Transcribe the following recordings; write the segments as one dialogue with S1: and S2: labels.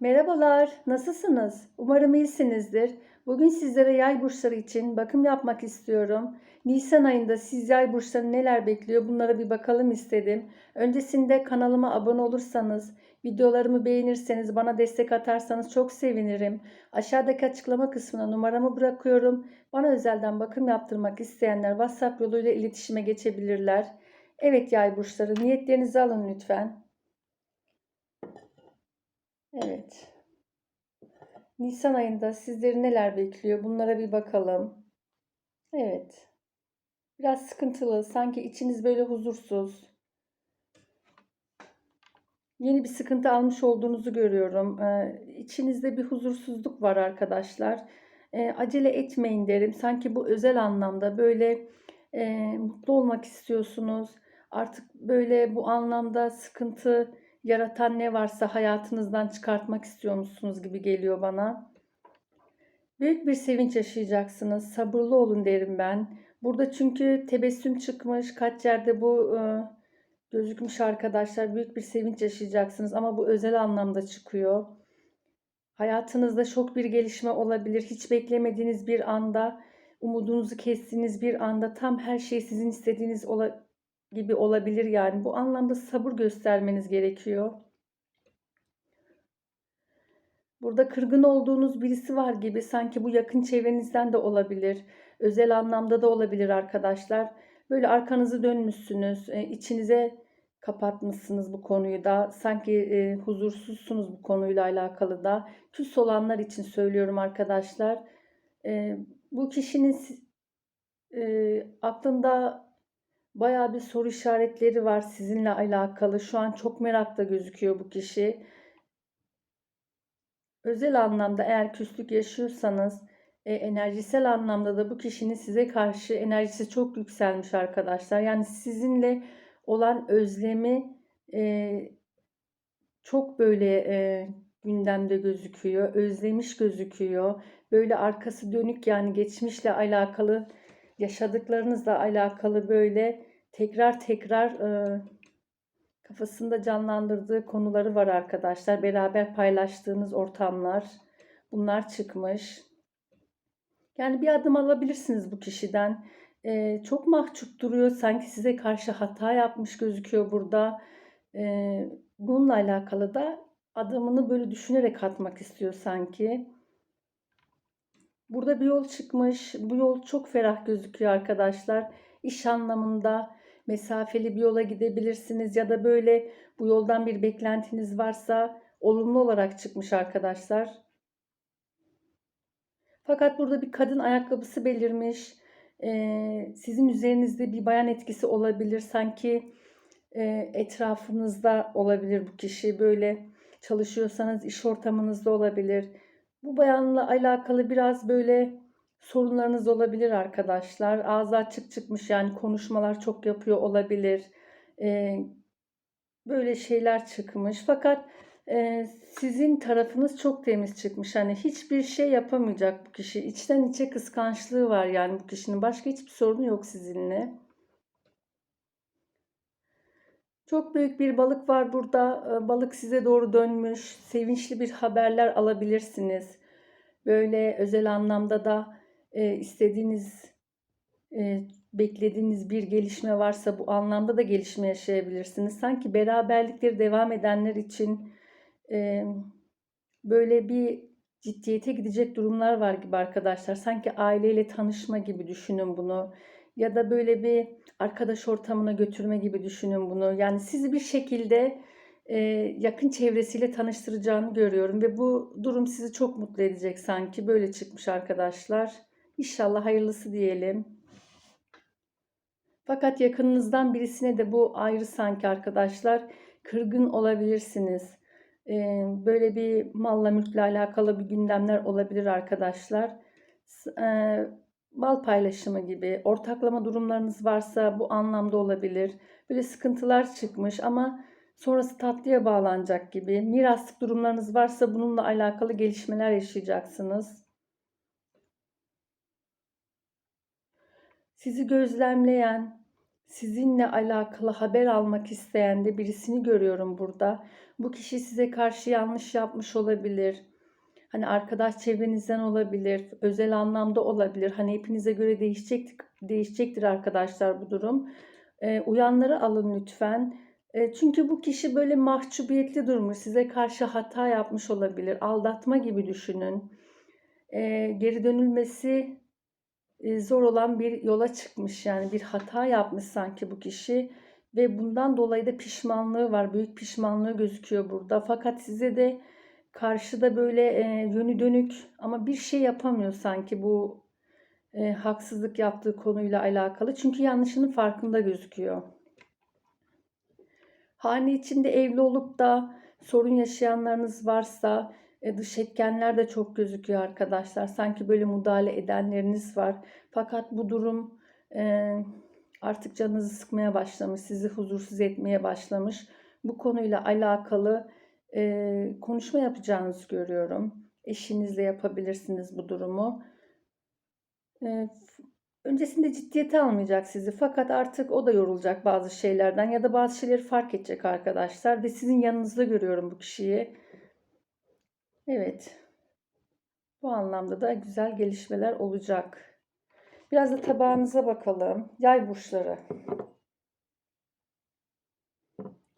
S1: Merhabalar, nasılsınız? Umarım iyisinizdir. Bugün sizlere yay burçları için bakım yapmak istiyorum. Nisan ayında siz yay burçları neler bekliyor bunlara bir bakalım istedim. Öncesinde kanalıma abone olursanız, videolarımı beğenirseniz, bana destek atarsanız çok sevinirim. Aşağıdaki açıklama kısmına numaramı bırakıyorum. Bana özelden bakım yaptırmak isteyenler WhatsApp yoluyla iletişime geçebilirler. Evet yay burçları, niyetlerinizi alın lütfen. Evet. Nisan ayında sizleri neler bekliyor? Bunlara bir bakalım. Evet. Biraz sıkıntılı. Sanki içiniz böyle huzursuz. Yeni bir sıkıntı almış olduğunuzu görüyorum. Ee, içinizde bir huzursuzluk var arkadaşlar. Ee, acele etmeyin derim. Sanki bu özel anlamda böyle e, mutlu olmak istiyorsunuz. Artık böyle bu anlamda sıkıntı yaratan ne varsa hayatınızdan çıkartmak istiyormuşsunuz gibi geliyor bana. Büyük bir sevinç yaşayacaksınız. Sabırlı olun derim ben. Burada çünkü tebessüm çıkmış. Kaç yerde bu e, gözükmüş arkadaşlar. Büyük bir sevinç yaşayacaksınız ama bu özel anlamda çıkıyor. Hayatınızda şok bir gelişme olabilir. Hiç beklemediğiniz bir anda, umudunuzu kestiğiniz bir anda tam her şey sizin istediğiniz ola gibi olabilir yani. Bu anlamda sabır göstermeniz gerekiyor. Burada kırgın olduğunuz birisi var gibi sanki bu yakın çevrenizden de olabilir. Özel anlamda da olabilir arkadaşlar. Böyle arkanızı dönmüşsünüz. E, içinize kapatmışsınız bu konuyu da. Sanki e, huzursuzsunuz bu konuyla alakalı da. Küs olanlar için söylüyorum arkadaşlar. E, bu kişinin e, aklında Bayağı bir soru işaretleri var sizinle alakalı. Şu an çok merakla gözüküyor bu kişi. Özel anlamda eğer küslük yaşıyorsanız e, enerjisel anlamda da bu kişinin size karşı enerjisi çok yükselmiş arkadaşlar. Yani sizinle olan özlemi e, çok böyle e, gündemde gözüküyor. Özlemiş gözüküyor. Böyle arkası dönük yani geçmişle alakalı yaşadıklarınızla alakalı böyle tekrar tekrar e, kafasında canlandırdığı konuları var arkadaşlar. Beraber paylaştığınız ortamlar bunlar çıkmış. Yani bir adım alabilirsiniz bu kişiden. E, çok mahcup duruyor. Sanki size karşı hata yapmış gözüküyor burada. E, bununla alakalı da adımını böyle düşünerek atmak istiyor sanki. Burada bir yol çıkmış. Bu yol çok ferah gözüküyor arkadaşlar. İş anlamında mesafeli bir yola gidebilirsiniz ya da böyle bu yoldan bir beklentiniz varsa olumlu olarak çıkmış arkadaşlar. Fakat burada bir kadın ayakkabısı belirmiş. Ee, sizin üzerinizde bir bayan etkisi olabilir. Sanki e, etrafınızda olabilir bu kişi. Böyle çalışıyorsanız iş ortamınızda olabilir. Bu bayanla alakalı biraz böyle sorunlarınız olabilir arkadaşlar. Ağzı açık çıkmış yani konuşmalar çok yapıyor olabilir. Ee, böyle şeyler çıkmış. Fakat e, sizin tarafınız çok temiz çıkmış. Hani hiçbir şey yapamayacak bu kişi. İçten içe kıskançlığı var yani bu kişinin. Başka hiçbir sorunu yok sizinle. Çok büyük bir balık var burada. Balık size doğru dönmüş. Sevinçli bir haberler alabilirsiniz. Böyle özel anlamda da e, istediğiniz, e, beklediğiniz bir gelişme varsa bu anlamda da gelişme yaşayabilirsiniz. Sanki beraberlikleri devam edenler için e, böyle bir ciddiyete gidecek durumlar var gibi arkadaşlar. Sanki aileyle tanışma gibi düşünün bunu. Ya da böyle bir arkadaş ortamına götürme gibi düşünün bunu. Yani sizi bir şekilde e, yakın çevresiyle tanıştıracağını görüyorum ve bu durum sizi çok mutlu edecek sanki. Böyle çıkmış arkadaşlar. İnşallah hayırlısı diyelim. Fakat yakınınızdan birisine de bu ayrı sanki arkadaşlar. Kırgın olabilirsiniz. Ee, böyle bir malla mülkle alakalı bir gündemler olabilir arkadaşlar. Ee, mal paylaşımı gibi ortaklama durumlarınız varsa bu anlamda olabilir. Böyle sıkıntılar çıkmış ama sonrası tatlıya bağlanacak gibi. Miraslık durumlarınız varsa bununla alakalı gelişmeler yaşayacaksınız. Sizi gözlemleyen, sizinle alakalı haber almak isteyen de birisini görüyorum burada. Bu kişi size karşı yanlış yapmış olabilir. Hani arkadaş çevrenizden olabilir, özel anlamda olabilir. Hani hepinize göre değişecek, değişecektir arkadaşlar bu durum. Ee, uyanları alın lütfen. E, çünkü bu kişi böyle mahcubiyetli durmuş, size karşı hata yapmış olabilir, aldatma gibi düşünün. E, geri dönülmesi e, zor olan bir yola çıkmış yani bir hata yapmış sanki bu kişi ve bundan dolayı da pişmanlığı var, büyük pişmanlığı gözüküyor burada. Fakat size de karşıda böyle e, yönü dönük ama bir şey yapamıyor sanki bu e, haksızlık yaptığı konuyla alakalı. Çünkü yanlışının farkında gözüküyor. Hane içinde evli olup da sorun yaşayanlarınız varsa e, dış etkenler de çok gözüküyor arkadaşlar. Sanki böyle müdahale edenleriniz var. Fakat bu durum e, artık canınızı sıkmaya başlamış, sizi huzursuz etmeye başlamış. Bu konuyla alakalı e, konuşma yapacağınızı görüyorum. Eşinizle yapabilirsiniz bu durumu. E, öncesinde ciddiyete almayacak sizi fakat artık o da yorulacak bazı şeylerden ya da bazı şeyleri fark edecek arkadaşlar ve sizin yanınızda görüyorum bu kişiyi. Evet. Bu anlamda da güzel gelişmeler olacak. Biraz da tabağınıza bakalım. Yay burçları.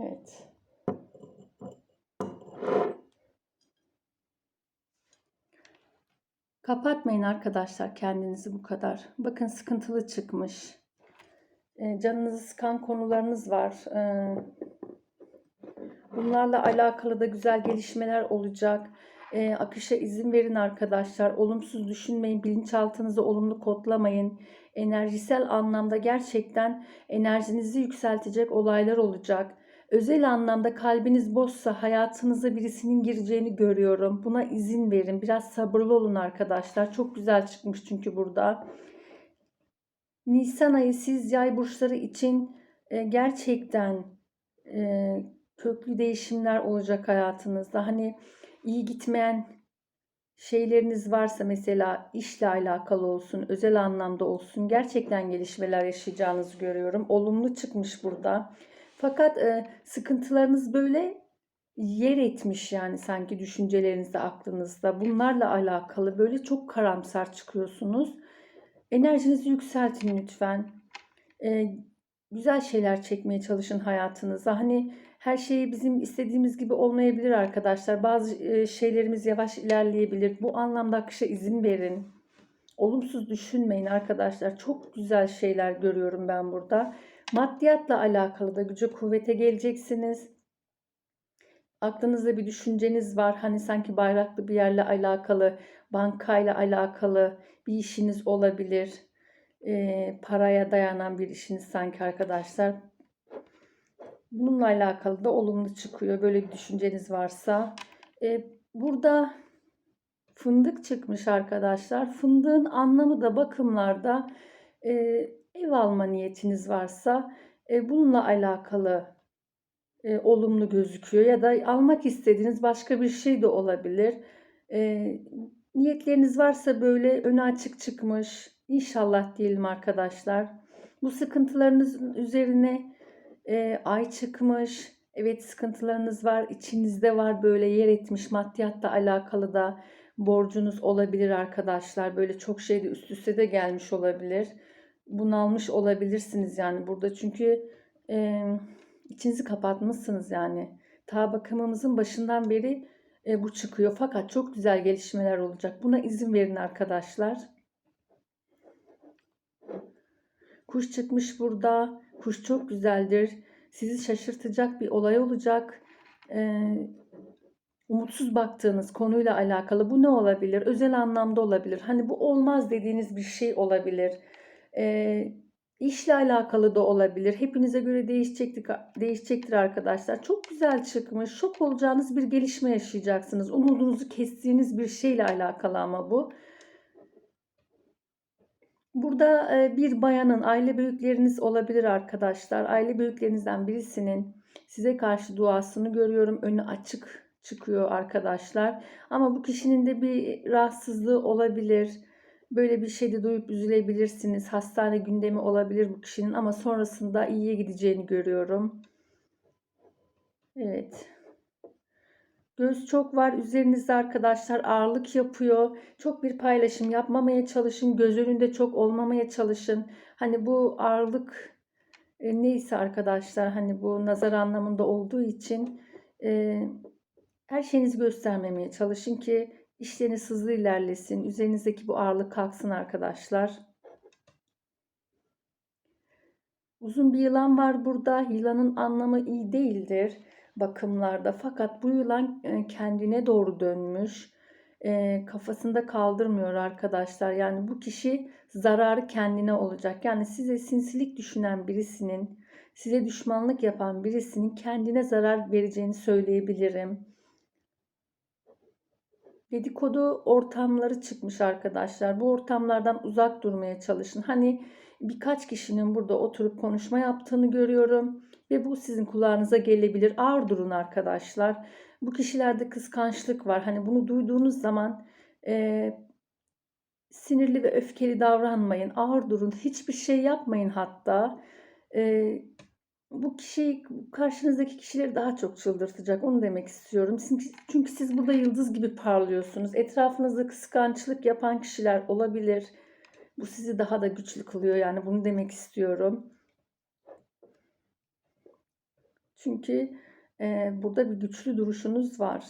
S1: Evet. Kapatmayın arkadaşlar kendinizi bu kadar. Bakın sıkıntılı çıkmış. E, canınızı sıkan konularınız var. E, bunlarla alakalı da güzel gelişmeler olacak. E, akışa izin verin arkadaşlar. Olumsuz düşünmeyin. Bilinçaltınızı olumlu kodlamayın. Enerjisel anlamda gerçekten enerjinizi yükseltecek olaylar olacak. Özel anlamda kalbiniz boşsa hayatınıza birisinin gireceğini görüyorum. Buna izin verin. Biraz sabırlı olun arkadaşlar. Çok güzel çıkmış çünkü burada. Nisan ayı siz yay burçları için e, gerçekten e, köklü değişimler olacak hayatınızda. Hani iyi gitmeyen şeyleriniz varsa mesela işle alakalı olsun, özel anlamda olsun gerçekten gelişmeler yaşayacağınızı görüyorum. Olumlu çıkmış burada. Fakat e, sıkıntılarınız böyle yer etmiş yani sanki düşüncelerinizde, aklınızda. Bunlarla alakalı böyle çok karamsar çıkıyorsunuz. Enerjinizi yükseltin lütfen. E, güzel şeyler çekmeye çalışın hayatınıza. Hani her şey bizim istediğimiz gibi olmayabilir arkadaşlar. Bazı e, şeylerimiz yavaş ilerleyebilir. Bu anlamda akışa izin verin. Olumsuz düşünmeyin arkadaşlar. Çok güzel şeyler görüyorum ben burada. Maddiyatla alakalı da güce kuvvete geleceksiniz. Aklınızda bir düşünceniz var. Hani sanki bayraklı bir yerle alakalı, bankayla alakalı bir işiniz olabilir. E, paraya dayanan bir işiniz sanki arkadaşlar. Bununla alakalı da olumlu çıkıyor. Böyle bir düşünceniz varsa. E, burada fındık çıkmış arkadaşlar. Fındığın anlamı da bakımlarda e, ev alma niyetiniz varsa e, bununla alakalı e, olumlu gözüküyor ya da almak istediğiniz başka bir şey de olabilir. E, niyetleriniz varsa böyle öne açık çıkmış. İnşallah diyelim arkadaşlar. Bu sıkıntılarınız üzerine e, ay çıkmış. Evet sıkıntılarınız var. içinizde var böyle yer etmiş maddiyatla alakalı da borcunuz olabilir arkadaşlar. Böyle çok şey de üst üste de gelmiş olabilir bunalmış olabilirsiniz yani burada çünkü e, içinizi kapatmışsınız yani. Ta bakımımızın başından beri e, bu çıkıyor fakat çok güzel gelişmeler olacak. Buna izin verin arkadaşlar. Kuş çıkmış burada. Kuş çok güzeldir. Sizi şaşırtacak bir olay olacak. Ee, umutsuz baktığınız konuyla alakalı bu ne olabilir? Özel anlamda olabilir. Hani bu olmaz dediğiniz bir şey olabilir. E, işle alakalı da olabilir. Hepinize göre değişecektir, değişecektir arkadaşlar. Çok güzel çıkmış. Şok olacağınız bir gelişme yaşayacaksınız. Umudunuzu kestiğiniz bir şeyle alakalı ama bu. Burada e, bir bayanın aile büyükleriniz olabilir arkadaşlar. Aile büyüklerinizden birisinin size karşı duasını görüyorum. Önü açık çıkıyor arkadaşlar. Ama bu kişinin de bir rahatsızlığı olabilir Böyle bir şeyde duyup üzülebilirsiniz. Hastane gündemi olabilir bu kişinin ama sonrasında iyiye gideceğini görüyorum. Evet. Göz çok var üzerinizde arkadaşlar ağırlık yapıyor. Çok bir paylaşım yapmamaya çalışın. Göz önünde çok olmamaya çalışın. Hani bu ağırlık e, neyse arkadaşlar hani bu nazar anlamında olduğu için e, her şeyinizi göstermemeye çalışın ki işleriniz hızlı ilerlesin. Üzerinizdeki bu ağırlık kalksın arkadaşlar. Uzun bir yılan var burada. Yılanın anlamı iyi değildir bakımlarda. Fakat bu yılan e, kendine doğru dönmüş. E, kafasında kaldırmıyor arkadaşlar. Yani bu kişi zararı kendine olacak. Yani size sinsilik düşünen birisinin, size düşmanlık yapan birisinin kendine zarar vereceğini söyleyebilirim. Dedikodu ortamları çıkmış arkadaşlar. Bu ortamlardan uzak durmaya çalışın. Hani birkaç kişinin burada oturup konuşma yaptığını görüyorum ve bu sizin kulağınıza gelebilir. Ağır durun arkadaşlar. Bu kişilerde kıskançlık var. Hani bunu duyduğunuz zaman e, sinirli ve öfkeli davranmayın. Ağır durun. Hiçbir şey yapmayın hatta. E, bu kişi karşınızdaki kişileri daha çok çıldırtacak. Onu demek istiyorum. Çünkü siz burada yıldız gibi parlıyorsunuz. Etrafınızda kıskançlık yapan kişiler olabilir. Bu sizi daha da güçlü kılıyor. Yani bunu demek istiyorum. Çünkü e, burada bir güçlü duruşunuz var.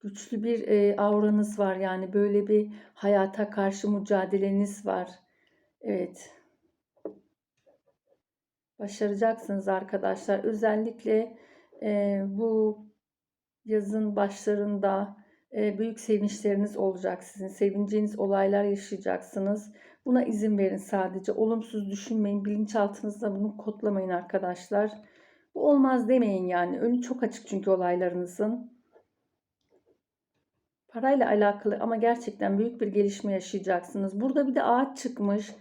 S1: Güçlü bir e, auranız var. Yani böyle bir hayata karşı mücadeleniz var. Evet. Başaracaksınız arkadaşlar. Özellikle e, bu yazın başlarında büyük sevinçleriniz olacak sizin. Sevineceğiniz olaylar yaşayacaksınız. Buna izin verin sadece. Olumsuz düşünmeyin. Bilinçaltınızda bunu kodlamayın arkadaşlar. Bu olmaz demeyin yani. Önü çok açık çünkü olaylarınızın. Parayla alakalı ama gerçekten büyük bir gelişme yaşayacaksınız. Burada bir de ağaç çıkmış.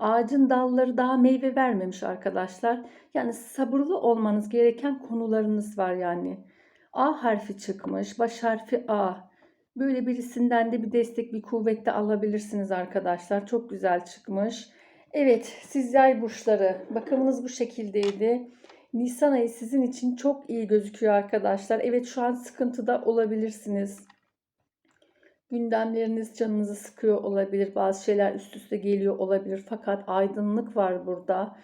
S1: Ağacın dalları daha meyve vermemiş arkadaşlar. Yani sabırlı olmanız gereken konularınız var yani. A harfi çıkmış. Baş harfi A. Böyle birisinden de bir destek, bir kuvvet de alabilirsiniz arkadaşlar. Çok güzel çıkmış. Evet, siz yay burçları. Bakımınız bu şekildeydi. Nisan ayı sizin için çok iyi gözüküyor arkadaşlar. Evet şu an sıkıntıda olabilirsiniz. Gündemleriniz canınızı sıkıyor olabilir. Bazı şeyler üst üste geliyor olabilir. Fakat aydınlık var burada.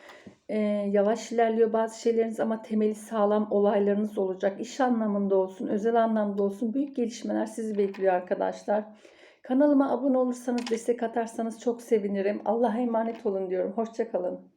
S1: Ee, yavaş ilerliyor bazı şeyleriniz ama temeli sağlam olaylarınız olacak. İş anlamında olsun, özel anlamda olsun büyük gelişmeler sizi bekliyor arkadaşlar. Kanalıma abone olursanız, destek atarsanız çok sevinirim. Allah'a emanet olun diyorum. Hoşçakalın.